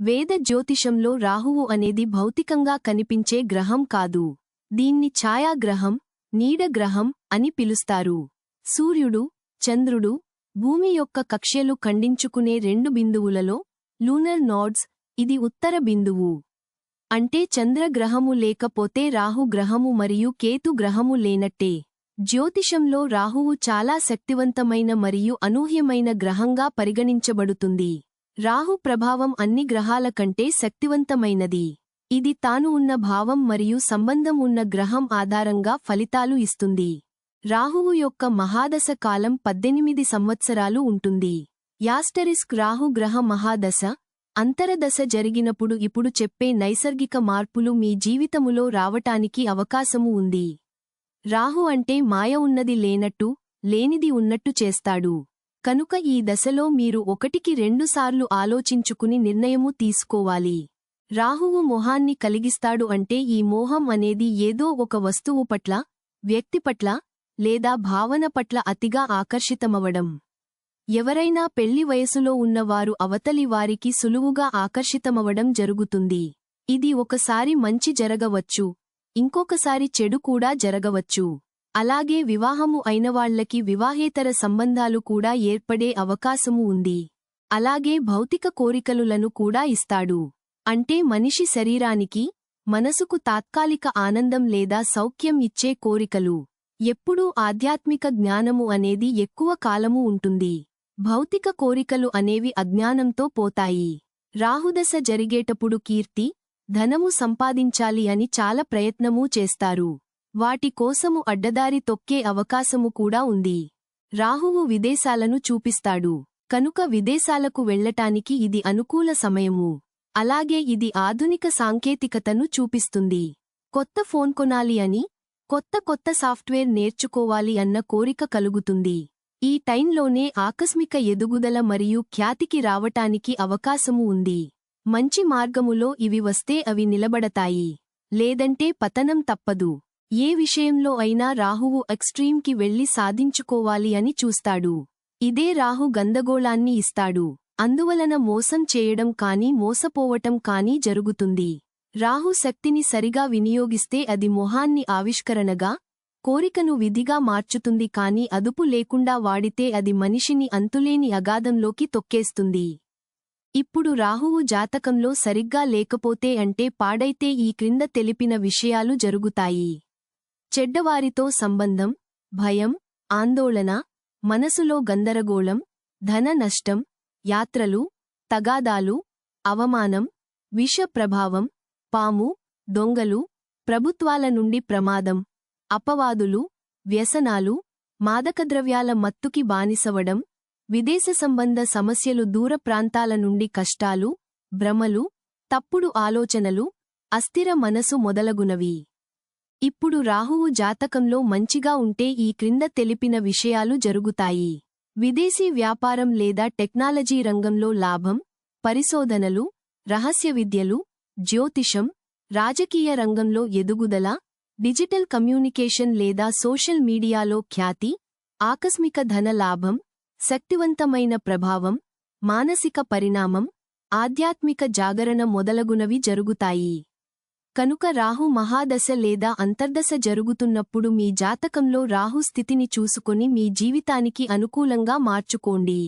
వేద జ్యోతిషంలో రాహువు అనేది భౌతికంగా కనిపించే గ్రహం కాదు. దీన్ని ఛాయాగ్రహం నీడగ్రహం అని పిలుస్తారు. సూర్యుడు చంద్రుడు భూమి యొక్క కక్ష్యలు ఖండించుకునే రెండు బిందువులలో లూనర్ నోడ్స్ ఇది ఉత్తర బిందువు. అంటే చంద్రగ్రహము లేకపోతే రాహు గ్రహము మరియు కేతు గ్రహము లేనట్టే. జ్యోతిషంలో రాహువు చాలా శక్తివంతమైన మరియు అనూహ్యమైన గ్రహంగా పరిగణించబడుతుంది. రాహు ప్రభావం అన్ని గ్రహాల కంటే శక్తివంతమైనది. ఇది తాను ఉన్న భావం మరియు సంబంధం ఉన్న గ్రహం ఆధారంగా ఫలితాలు ఇస్తుంది. రాహువు యొక్క మహాదశ కాలం పద్దెనిమిది సంవత్సరాలు ఉంటుంది. యాస్టరిస్క్ రాహు గ్రహ మహాదశ అంతరదశ జరిగినప్పుడు ఇప్పుడు చెప్పే నైసర్గిక మార్పులు మీ జీవితములో రావటానికి అవకాశము ఉంది. రాహు అంటే మాయ ఉన్నది లేనట్టు లేనిది ఉన్నట్టు చేస్తాడు. కనుక ఈ దశలో మీరు ఒకటికి రెండుసార్లు ఆలోచించుకుని నిర్ణయము తీసుకోవాలి. రాహువు మొహాన్ని కలిగిస్తాడు అంటే ఈ మోహం అనేది ఏదో ఒక వస్తువు పట్ల వ్యక్తి పట్ల లేదా భావన పట్ల అతిగా ఆకర్షితమవడం. ఎవరైనా పెళ్ళి వయసులో ఉన్నవారు అవతలి వారికి సులువుగా ఆకర్షితమవడం జరుగుతుంది. ఇది ఒకసారి మంచి జరగవచ్చు ఇంకొకసారి చెడు కూడా జరగవచ్చు. అలాగే వివాహము అయినవాళ్ళకి వివాహేతర సంబంధాలు కూడా ఏర్పడే అవకాశము ఉంది. అలాగే భౌతిక కోరికలులను కూడా ఇస్తాడు. అంటే మనిషి శరీరానికి మనసుకు తాత్కాలిక ఆనందం లేదా సౌఖ్యం ఇచ్చే కోరికలు. ఎప్పుడూ ఆధ్యాత్మిక జ్ఞానము అనేది ఎక్కువ కాలము ఉంటుంది. భౌతిక కోరికలు అనేవి అజ్ఞానంతో పోతాయి. రాహుదశ జరిగేటప్పుడు కీర్తి ధనము సంపాదించాలి అని చాలా ప్రయత్నమూ చేస్తారు. వాటి కోసము అడ్డదారి తొక్కే అవకాశము కూడా ఉంది. రాహువు విదేశాలను చూపిస్తాడు. కనుక విదేశాలకు వెళ్ళటానికి ఇది అనుకూల సమయము. అలాగే ఇది ఆధునిక సాంకేతికతను చూపిస్తుంది. కొత్త ఫోన్ కొనాలి అని కొత్త కొత్త సాఫ్ట్వేర్ నేర్చుకోవాలి అన్న కోరిక కలుగుతుంది. ఈ టైంలోనే ఆకస్మిక ఎదుగుదల మరియు ఖ్యాతికి రావటానికి అవకాశము ఉంది. మంచి మార్గములో ఇవి వస్తే అవి నిలబడతాయి. లేదంటే పతనం తప్పదు. ఏ విషయంలో అయినా రాహువు ఎక్స్ట్రీమ్కి వెళ్ళి సాధించుకోవాలి అని చూస్తాడు. ఇదే రాహు గందగోళాన్ని ఇస్తాడు. అందువలన మోసం చేయడం కానీ మోసపోవటం కానీ జరుగుతుంది. రాహు శక్తిని సరిగా వినియోగిస్తే అది మొహాన్ని ఆవిష్కరణగా కోరికను విధిగా మార్చుతుంది కాని అదుపు లేకుండా వాడితే అది మనిషిని అంతులేని అగాధంలోకి తొక్కేస్తుంది. ఇప్పుడు రాహువు జాతకంలో సరిగ్గా లేకపోతే అంటే పాడైతే ఈ క్రింద తెలిపిన విషయాలు జరుగుతాయి. చెడ్డవారితో సంబంధం భయం ఆందోళన మనసులో గందరగోళం ధన నష్టం యాత్రలు తగాదాలు అవమానం విష ప్రభావం పాము దొంగలు ప్రభుత్వాల నుండి ప్రమాదం అపవాదులు వ్యసనాలు మాదకద్రవ్యాల మత్తుకి బానిసవడం విదేశ సంబంధ సమస్యలు దూర ప్రాంతాల నుండి కష్టాలు భ్రమలు తప్పుడు ఆలోచనలు అస్థిర మనసు మొదలగునవి. ఇప్పుడు రాహువు జాతకంలో మంచిగా ఉంటే ఈ క్రింద తెలిపిన విషయాలు జరుగుతాయి. విదేశీ వ్యాపారం లేదా టెక్నాలజీ రంగంలో లాభం పరిశోధనలు రహస్య విద్యలు జ్యోతిషం రాజకీయ రంగంలో ఎదుగుదల డిజిటల్ కమ్యూనికేషన్ లేదా సోషల్ మీడియాలో ఖ్యాతి ఆకస్మిక ధన లాభం శక్తివంతమైన ప్రభావం మానసిక పరిణామం ఆధ్యాత్మిక జాగరణ మొదలగునవి జరుగుతాయి. కనుక రాహు మహాదశ లేదా అంతర్దశ జరుగుతున్నప్పుడు మీ జాతకంలో రాహు స్థితిని చూసుకొని మీ జీవితానికి అనుకూలంగా మార్చుకోండి.